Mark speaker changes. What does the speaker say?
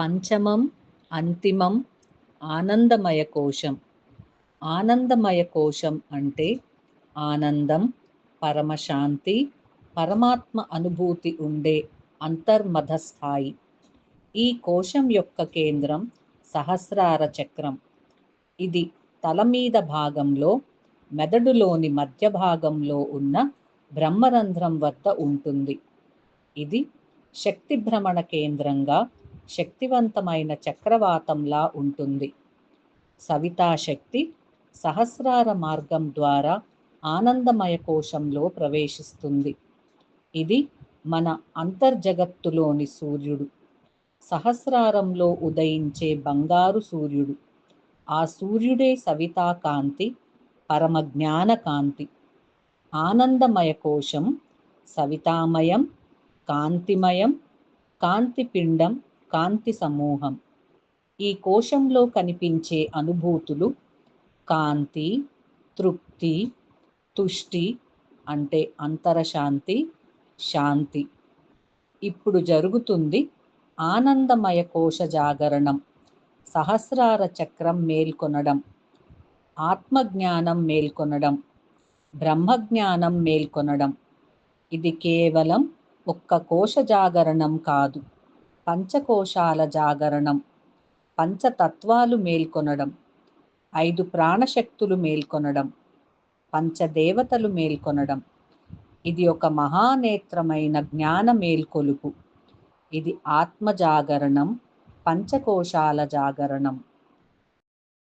Speaker 1: పంచమం అంతిమం ఆనందమయ కోశం. ఆనందమయ కోశం అంటే ఆనందం పరమశాంతి పరమాత్మ అనుభూతి ఉండే అంతర్మధ స్థాయి. ఈ కోశం యొక్క కేంద్రం సహస్రార చక్రం. ఇది తల మీద భాగంలో మెదడులోని మధ్య భాగంలో ఉన్న బ్రహ్మరంధ్రం వద్ద ఉంటుంది. ఇది శక్తి భ్రమణ కేంద్రంగా శక్తివంతమైన చక్రవాతంలా ఉంటుంది. సవితాశక్తి సహస్రార మార్గం ద్వారా ఆనందమయ కోశంలో ప్రవేశిస్తుంది. ఇది మన అంతర్జగత్తులోని సూర్యుడు. సహస్రారంలో ఉదయించే బంగారు సూర్యుడు. ఆ సూర్యుడే సవితా కాంతి పరమ కాంతి. ఆనందమయ కోశం సవితామయం కాంతిమయం కాంతిపిండం కాంతి సమూహం. ఈ కోశంలో కనిపించే అనుభూతులు కాంతి తృప్తి తుష్టి అంటే అంతరశాంతి శాంతి. ఇప్పుడు జరుగుతుంది ఆనందమయ కోశ జాగరణం. సహస్రార చక్రం మేల్కొనడం. ఆత్మజ్ఞానం మేల్కొనడం. బ్రహ్మజ్ఞానం మేల్కొనడం. ఇది కేవలం ఒక్క కోశ జాగరణం కాదు. పంచకోశాల జాగరణం పంచతత్వాలు మేల్కొనడం ఐదు ప్రాణశక్తులు మేల్కొనడం పంచదేవతలు మేల్కొనడం. ఇది ఒక మహానేత్రమైన జ్ఞాన మేల్కొలుపు. ఇది ఆత్మ జాగరణం పంచకోశాల జాగరణం.